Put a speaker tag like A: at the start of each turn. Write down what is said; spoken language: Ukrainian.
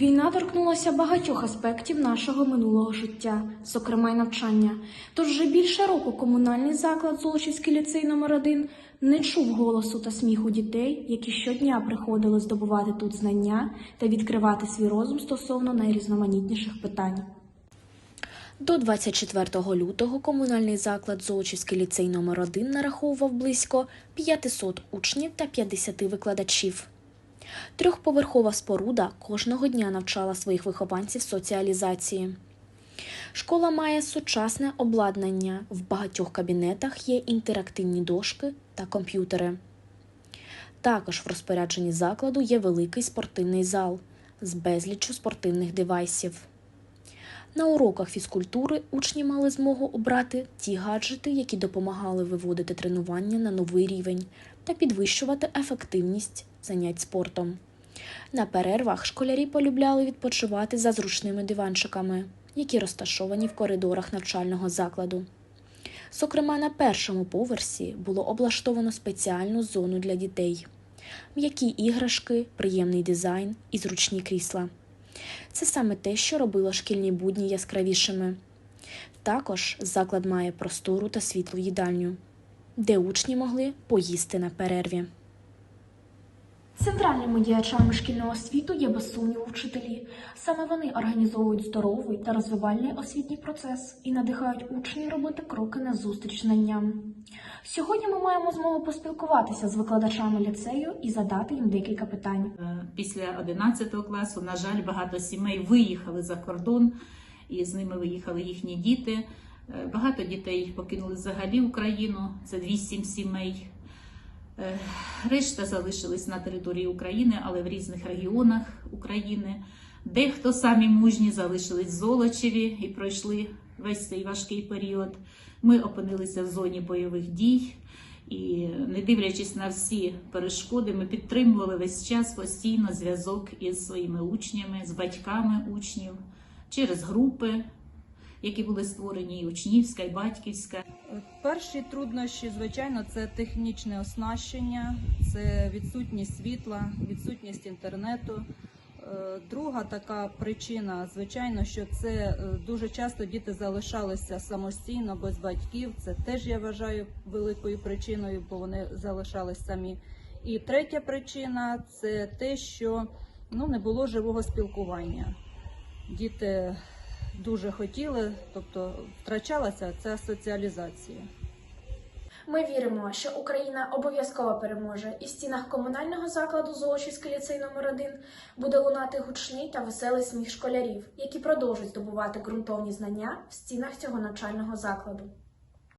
A: Війна торкнулася багатьох аспектів нашого минулого життя, зокрема й навчання. Тож вже більше року комунальний заклад Золочівський ліцей номер 1 не чув голосу та сміху дітей, які щодня приходили здобувати тут знання та відкривати свій розум стосовно найрізноманітніших питань. До 24 лютого комунальний заклад Золочівський ліцей номер 1 нараховував близько 500 учнів та 50 викладачів. Трьохповерхова споруда кожного дня навчала своїх вихованців соціалізації. Школа має сучасне обладнання. В багатьох кабінетах є інтерактивні дошки та комп'ютери. Також в розпорядженні закладу є великий спортивний зал з безліччю спортивних девайсів. На уроках фізкультури учні мали змогу обрати ті гаджети, які допомагали виводити тренування на новий рівень та підвищувати ефективність занять спортом. На перервах школярі полюбляли відпочивати за зручними диванчиками, які розташовані в коридорах навчального закладу. Зокрема, на першому поверсі було облаштовано спеціальну зону для дітей, м'які іграшки, приємний дизайн і зручні крісла. Це саме те, що робило шкільні будні яскравішими. Також заклад має простору та світлу їдальню, де учні могли поїсти на перерві. Центральними діячами шкільного світу є без сумніву вчителі. Саме вони організовують здоровий та розвивальний освітній процес і надихають учнів робити кроки назустріч знанням. Сьогодні ми маємо змогу поспілкуватися з викладачами ліцею і задати їм декілька питань.
B: Е, Після 11 класу, на жаль, багато сімей виїхали за кордон, і з ними виїхали їхні діти. Е, Багато дітей покинули взагалі Україну, це 8 сімей. Е, Решта залишились на території України, але в різних регіонах України. Дехто самі мужні залишились в Золочеві і пройшли весь цей важкий період. Ми опинилися в зоні бойових дій. І не дивлячись на всі перешкоди, ми підтримували весь час постійно зв'язок із своїми учнями, з батьками учнів через групи, які були створені і учнівська, і батьківська.
C: Перші труднощі, звичайно, це технічне оснащення, це відсутність світла, відсутність інтернету. Е, Друга така причина, звичайно, що це е, дуже часто діти залишалися самостійно без батьків. Це теж я вважаю великою причиною, бо вони залишались самі. І третя причина це те, що ну, не було живого спілкування. Діти дуже хотіли, тобто втрачалася ця соціалізація.
A: Ми віримо, що Україна обов'язково переможе, і в стінах комунального закладу Золочівський ліцей номер 1 буде лунати гучний та веселий сміх школярів, які продовжують здобувати ґрунтовні знання в стінах цього навчального закладу.